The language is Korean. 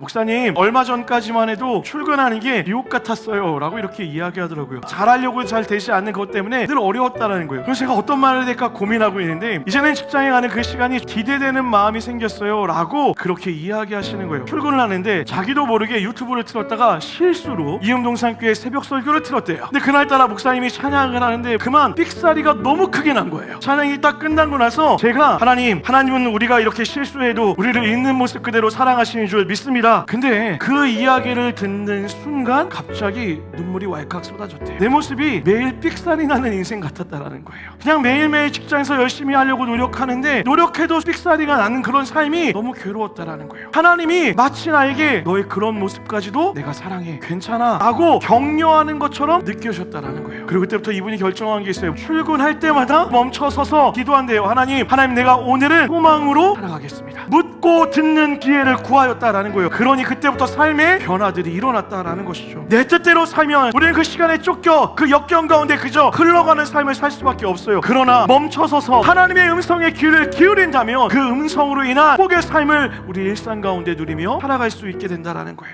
목사님 얼마 전까지만 해도 출근하는 게 유혹 같았어요 라고 이렇게 이야기하더라고요. 잘하려고 잘 되지 않는 것 때문에 늘 어려웠다라는 거예요. 그래서 제가 어떤 말을 해야 될까 고민하고 있는데 이제는 직장에 가는 그 시간이 기대되는 마음이 생겼어요 라고 그렇게 이야기하시는 거예요. 출근을 하는데 자기도 모르게 유튜브를 틀었다가 실수로 이음동산교회 새벽 설교를 틀었대요. 근데 그날따라 목사님이 찬양을 하는데 그만 삑사리가 너무 크게 난 거예요. 찬양이 딱 끝나고 나서 제가 하나님 하나님은 우리가 이렇게 실수해도 우리를 있는 모습 그대로 사랑하시는 줄 믿 습니다 근데 그 이야기를 듣는 순간 갑자기 눈물이 왈칵 쏟아졌대요. 내 모습이 매일 삑살이 나는 인생 같았다라는 거예요. 그냥 매일매일 직장에서 열심히 하려고 노력하는데 노력해도 삑사리가 나는 그런 삶이 너무 괴로웠다라는 거예요. 하나님이 마치 나에게 너의 그런 모습까지도 내가 사랑해. 괜찮아. 라고 격려하는 것처럼 느껴졌다라는 거예요. 그리고 그때부터 이분이 결정한 게 있어요. 출근할 때마다 멈춰서서 기도한대요 하나님 하나님 내가 오늘은 소망으로 살아가겠습니다 묻고 듣는 기회를 구하였다라는 거예요. 그러니 그때부터 삶의 변화들이 일어났다라는 것이죠. 내 뜻대로 살면 우리는 그 시간에 쫓겨 그 역경 가운데 그저 흘러가는 삶을 살 수밖에 없어요. 그러나 멈춰서서 하나님의 음성에 귀를 기울인다면 그 음성으로 인한 복의 삶을 우리 일상 가운데 누리며 살아갈 수 있게 된다라는 거예요